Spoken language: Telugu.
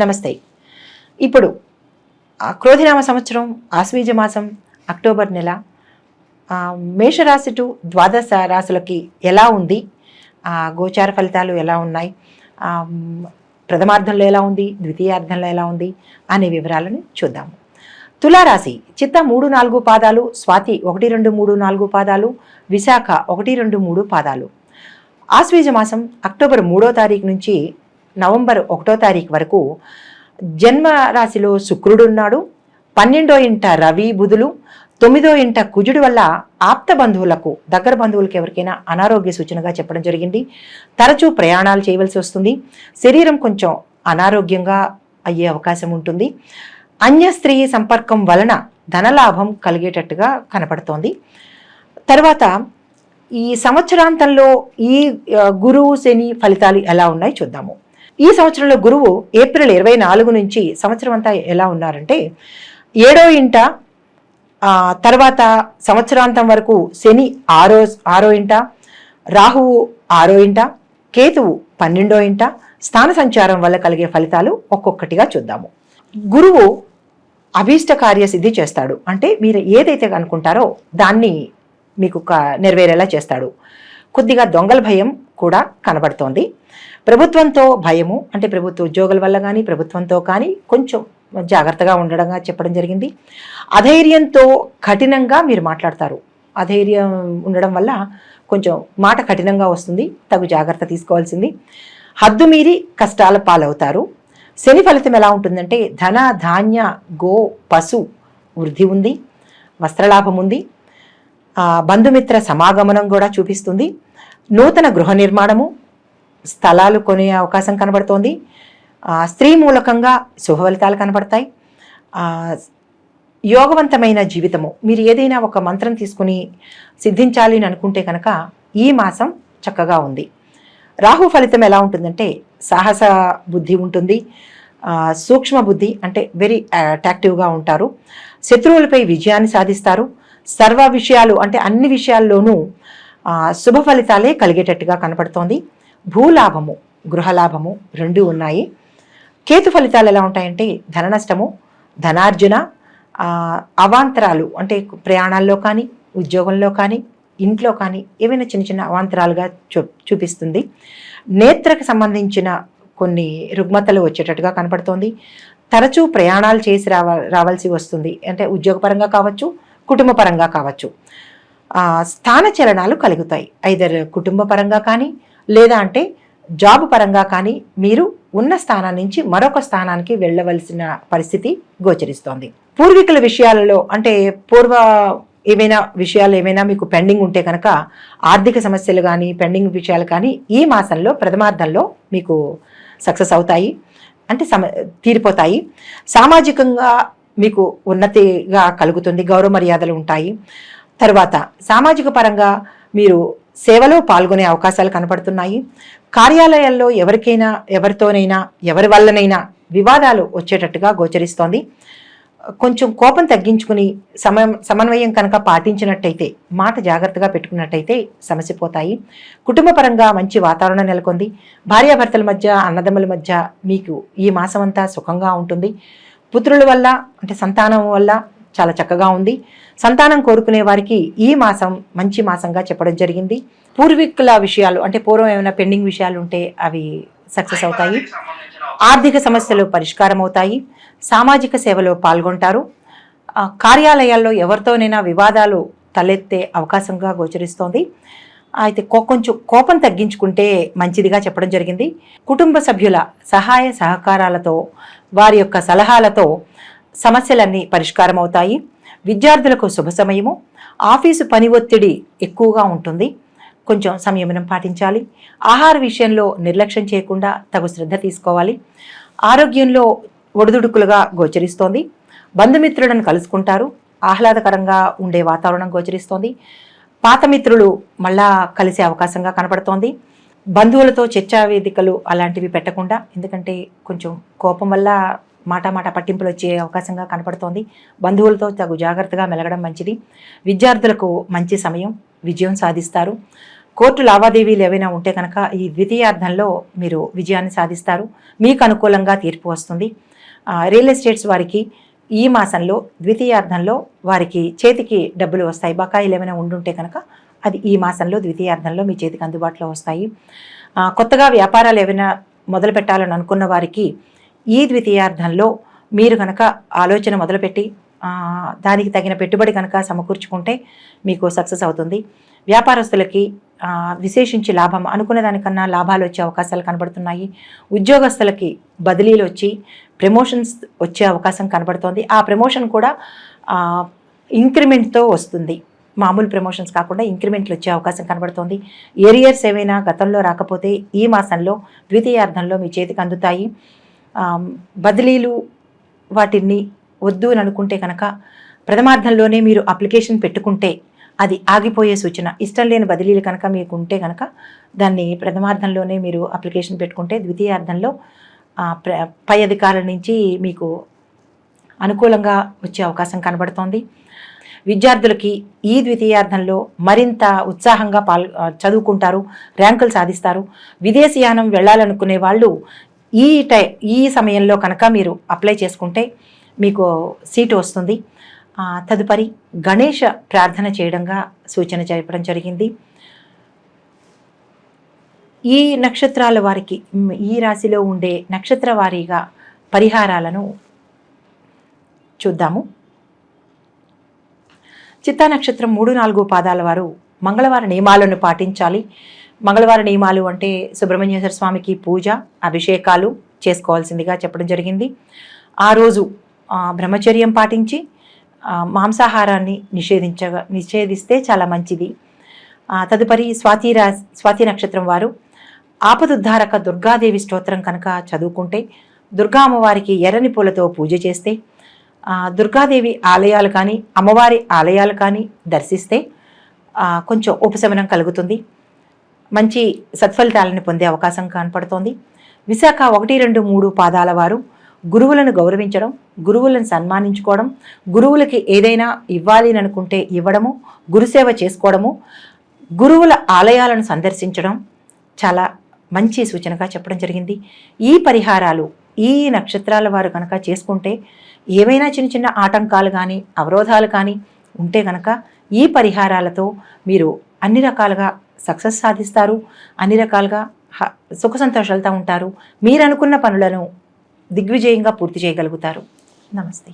నమస్తే. ఇప్పుడు క్రోధినామ సంవత్సరం ఆశ్వీజ మాసం అక్టోబర్ నెల మేషరాశి టు ద్వాదశ రాశులకి ఎలా ఉంది? గోచార ఫలితాలు ఎలా ఉన్నాయి? ప్రథమార్థంలో ఎలా ఉంది? ద్వితీయార్థంలో ఎలా ఉంది? అనే వివరాలను చూద్దాము. తులారాశి చిత్త మూడు నాలుగు పాదాలు స్వాతి ఒకటి రెండు మూడు నాలుగు పాదాలు విశాఖ ఒకటి రెండు మూడు పాదాలు. ఆశ్వీజ మాసం అక్టోబర్ మూడో తారీఖు నుంచి నవంబర్ ఒకటో తారీఖు వరకు జన్మ రాశిలో శుక్రుడు ఉన్నాడు పన్నెండో ఇంట రవి బుధులు తొమ్మిదో ఇంట కుజుడు వల్ల ఆప్త బంధువులకు దగ్గర బంధువులకు ఎవరికైనా అనారోగ్య సూచనగా చెప్పడం జరిగింది. తరచూ ప్రయాణాలు చేయవలసి వస్తుంది. శరీరం కొంచెం అనారోగ్యంగా అయ్యే అవకాశం ఉంటుంది. అన్య స్త్రీ సంపర్కం వలన ధనలాభం కలిగేటట్టుగా కనపడుతోంది. తర్వాత ఈ సంవత్సరాంతంలో ఈ గురువు శని ఫలితాలు ఎలా ఉన్నాయి చూద్దాము. ఈ సంవత్సరంలో గురువు ఏప్రిల్ ఇరవై నాలుగు నుంచి సంవత్సరం అంతా ఎలా ఉన్నారంటే ఏడో ఇంట తర్వాత సంవత్సరాంతం వరకు శని ఆరో ఆరో ఇంట రాహువు ఆరో ఇంట కేతువు పన్నెండో ఇంట స్థాన సంచారం వల్ల కలిగే ఫలితాలు ఒక్కొక్కటిగా చూద్దాము. గురువు అభీష్ట కార్యసిద్ధి చేస్తాడు. అంటే మీరు ఏదైతే అనుకుంటారో దాన్ని మీకు క- నెరవేరేలా చేస్తాడు. కొద్దిగా దొంగల భయం కూడా కనబడుతోంది. ప్రభుత్వంతో భయము అంటే ప్రభుత్వ ఉద్యోగుల వల్ల కానీ ప్రభుత్వంతో కానీ కొంచెం జాగ్రత్తగా ఉండడంగా చెప్పడం జరిగింది. అధైర్యంతో కఠినంగా మీరు మాట్లాడతారు. అధైర్యం ఉండడం వల్ల కొంచెం మాట కఠినంగా వస్తుంది తగు జాగ్రత్త తీసుకోవాల్సింది. హద్దు మీరి కష్టాల పాలవుతారు. శని ఫలితం ఎలా ఉంటుందంటే ధన ధాన్య గో పశు వృద్ధి ఉంది వస్త్రలాభం ఉంది. బంధుమిత్ర సమాగమనం కూడా చూపిస్తుంది. నూతన గృహ నిర్మాణము స్థలాలు కొనే అవకాశం కనబడుతోంది. స్త్రీ మూలకంగా శుభ ఫలితాలు కనబడతాయి యోగవంతమైన జీవితము. మీరు ఏదైనా ఒక మంత్రం తీసుకుని సిద్ధించాలి అని అనుకుంటే కనుక ఈ మాసం చక్కగా ఉంది. రాహు ఫలితం ఎలా ఉంటుందంటే సాహస బుద్ధి ఉంటుంది. సూక్ష్మ బుద్ధి అంటే వెరీ అట్రాక్టివ్గా ఉంటారు. శత్రువులపై విజయాన్ని సాధిస్తారు. సర్వ విషయాలు అంటే అన్ని విషయాల్లోనూ శుభ ఫలితాలే కలిగేటట్టుగా కనపడుతోంది. భూలాభము గృహలాభము రెండు ఉన్నాయి. కేతు ఫలితాలు ఎలా ఉంటాయంటే ధన నష్టము ధనార్జున అవాంతరాలు అంటే ప్రయాణాల్లో కానీ ఉద్యోగంలో కానీ ఇంట్లో కానీ ఏవైనా చిన్న చిన్న అవాంతరాలుగా చూ చూపిస్తుంది. నేత్రకు సంబంధించిన కొన్ని రుగ్మతలు వచ్చేటట్టుగా కనపడుతోంది. తరచూ ప్రయాణాలు చేసి రావ రావాల్సి వస్తుంది. అంటే ఉద్యోగపరంగా కావచ్చు కుటుంబపరంగా కావచ్చు. స్థానచలనాలు కలుగుతాయి. ఐదర్ కుటుంబ పరంగా కానీ లేదా అంటే జాబ్ పరంగా కానీ మీరు ఉన్న స్థానం నుంచి మరొక స్థానానికి వెళ్ళవలసిన పరిస్థితి గోచరిస్తోంది. పూర్వీకుల విషయాలలో అంటే పూర్వ ఏమైనా విషయాలు ఏమైనా మీకు పెండింగ్ ఉంటే కనుక ఆర్థిక సమస్యలు కానీ పెండింగ్ విషయాలు కానీ ఈ మాసంలో ప్రథమార్థంలో మీకు సక్సెస్ అవుతాయి. అంటే సమ తీరిపోతాయి. సామాజికంగా మీకు ఉన్నతిగా కలుగుతుంది. గౌరవ మర్యాదలు ఉంటాయి. తర్వాత సామాజిక పరంగా మీరు సేవలో పాల్గొనే అవకాశాలు కనపడుతున్నాయి. కార్యాలయాల్లో ఎవరికైనా ఎవరితోనైనా ఎవరి వల్లనైనా వివాదాలు వచ్చేటట్టుగా గోచరిస్తోంది. కొంచెం కోపం తగ్గించుకుని సమయం సమన్వయం కనుక పాటించినట్టయితే మాట జాగ్రత్తగా పెట్టుకున్నట్టయితే సమస్య పోతాయి. కుటుంబపరంగా మంచి వాతావరణం నెలకొంది. భార్యాభర్తల మధ్య అన్నదమ్ముల మధ్య మీకు ఈ మాసం అంతా సుఖంగా ఉంటుంది. పుత్రుల వల్ల అంటే సంతానం వల్ల చాలా చక్కగా ఉంది. సంతానం కోరుకునే వారికి ఈ మాసం మంచి మాసంగా చెప్పడం జరిగింది. పూర్వీకుల విషయాలు అంటే పూర్వం ఏమైనా పెండింగ్ విషయాలు ఉంటే అవి సక్సెస్ అవుతాయి. ఆర్థిక సమస్యలు పరిష్కారం అవుతాయి. సామాజిక సేవలో పాల్గొంటారు. కార్యాలయాల్లో ఎవరితోనైనా వివాదాలు తలెత్తే అవకాశంగా గోచరిస్తోంది. అయితే కొంచెం కోపం తగ్గించుకుంటే మంచిదిగా చెప్పడం జరిగింది. కుటుంబ సభ్యుల సహాయ సహకారాలతో వారి యొక్క సలహాలతో సమస్యలన్నీ పరిష్కారం అవుతాయి విద్యార్థులకు శుభ సమయము. ఆఫీసు పని ఒత్తిడి ఎక్కువగా ఉంటుంది. కొంచెం సంయమనం పాటించాలి. ఆహార విషయంలో నిర్లక్ష్యం చేయకుండా తగు శ్రద్ధ తీసుకోవాలి. ఆరోగ్యంలో ఒడిదుడుకులుగా గోచరిస్తోంది. బంధుమిత్రులను కలుసుకుంటారు. ఆహ్లాదకరంగా ఉండే వాతావరణం గోచరిస్తోంది. పాత మిత్రులు మళ్ళా కలిసే అవకాశంగా కనపడుతోంది. బంధువులతో చర్చా వేదికలు అలాంటివి పెట్టకుండా ఎందుకంటే కొంచెం కోపం వల్ల మాటామాట మాట పట్టింపులు వచ్చే అవకాశంగా కనపడుతోంది. బంధువులతో తగు జాగ్రత్తగా మెలగడం మంచిది. విద్యార్థులకు మంచి సమయం విజయం సాధిస్తారు. కోర్టు లావాదేవీలు ఏవైనా ఉంటే కనుక ఈ ద్వితీయార్థంలో మీరు విజయాన్ని సాధిస్తారు. మీకు అనుకూలంగా తీర్పు వస్తుంది. రియల్ ఎస్టేట్స్ వారికి ఈ మాసంలో ద్వితీయార్థంలో వారికి చేతికి డబ్బులు వస్తాయి. బకాయిలు ఏమైనా ఉండుంటే కనుక అది ఈ మాసంలో ద్వితీయార్థంలో మీ చేతికి అందుబాటులో వస్తాయి. కొత్తగా వ్యాపారాలు ఏమైనా మొదలు పెట్టాలని అనుకున్న వారికి ఈ ద్వితీయార్థంలో మీరు కనుక ఆలోచన మొదలుపెట్టి దానికి తగిన పెట్టుబడి కనుక సమకూర్చుకుంటే మీకు సక్సెస్ అవుతుంది. వ్యాపారస్తులకి విశేషించి లాభం అనుకునే దానికన్నా లాభాలు వచ్చే అవకాశాలు కనబడుతున్నాయి. ఉద్యోగస్తులకి బదిలీలు వచ్చి ప్రమోషన్స్ వచ్చే అవకాశం కనబడుతోంది. ఆ ప్రమోషన్ కూడా ఇంక్రిమెంట్తో వస్తుంది. మామూలు ప్రమోషన్స్ కాకుండా ఇంక్రిమెంట్లు వచ్చే అవకాశం కనబడుతోంది. ఏరియర్స్ ఏవైనా గతంలో రాకపోతే ఈ మాసంలో ద్వితీయార్థంలో మీ చేతికి అందుతాయి. బదిలీలు వాటిని వద్దు అని అనుకుంటే కనుక ప్రథమార్థంలోనే మీరు అప్లికేషన్ పెట్టుకుంటే అది ఆగిపోయే సూచన. ఇష్టం లేని బదిలీలు కనుక మీకు ఉంటే కనుక దాన్ని ప్రథమార్థంలోనే మీరు అప్లికేషన్ పెట్టుకుంటే ద్వితీయార్థంలో ఆ, పై అధికారుల నుంచి మీకు అనుకూలంగా వచ్చే అవకాశం కనబడుతోంది. విద్యార్థులకి ఈ ద్వితీయార్థంలో మరింత ఉత్సాహంగా పాల్ చదువుకుంటారు ర్యాంకులు సాధిస్తారు. విదేశీయానం వెళ్ళాలనుకునే వాళ్ళు ఈ టై ఈ సమయంలో కనుక మీరు అప్లై చేసుకుంటే మీకు సీటు వస్తుంది. తదుపరి గణేష ప్రార్థన చేయడంగా సూచన చెప్పడం జరిగింది. ఈ నక్షత్రాల వారికి ఈ రాశిలో ఉండే నక్షత్ర వారీగా పరిహారాలను చూద్దాము. చిత్తా నక్షత్రం మూడు నాలుగు పాదాల వారు మంగళవార నియమాలను పాటించాలి. మంగళవార నియమాలు అంటే సుబ్రహ్మణ్యేశ్వర స్వామికి పూజ అభిషేకాలు చేసుకోవాల్సిందిగా చెప్పడం జరిగింది. ఆ రోజు బ్రహ్మచర్యం పాటించి మాంసాహారాన్ని నిషేధించగా నిషేధిస్తే చాలా మంచిది. తదుపరి స్వాతి రా స్వాతి నక్షత్రం వారు ఆపదుద్ధారక దుర్గాదేవి స్తోత్రం కనుక చదువుకుంటే దుర్గా అమ్మవారికి ఎర్రని పూలతో పూజ చేస్తే దుర్గాదేవి ఆలయాలు కానీ అమ్మవారి ఆలయాలు కానీ దర్శిస్తే కొంచెం ఉపశమనం కలుగుతుంది. మంచి సత్ఫలితాలను పొందే అవకాశం కనపడుతోంది. విశాఖ ఒకటి రెండు మూడు పాదాల వారు గురువులను గౌరవించడం గురువులను సన్మానించుకోవడం గురువులకి ఏదైనా ఇవ్వాలి అని అనుకుంటే ఇవ్వడము గురుసేవ చేసుకోవడము గురువుల ఆలయాలను సందర్శించడం చాలా మంచి సూచనగా చెప్పడం జరిగింది. ఈ పరిహారాలు ఈ నక్షత్రాల వారు కనుక చేసుకుంటే ఏవైనా చిన్న చిన్న ఆటంకాలు కానీ అవరోధాలు కానీ ఉంటే కనుక ఈ పరిహారాలతో మీరు అన్ని రకాలుగా సక్సెస్ సాధిస్తారు అన్ని రకాలుగా హ- సుఖ సంతోషాలతో ఉంటారు. మీరు అనుకున్న పనులను దిగ్విజయంగా పూర్తి చేయగలుగుతారు. నమస్తే.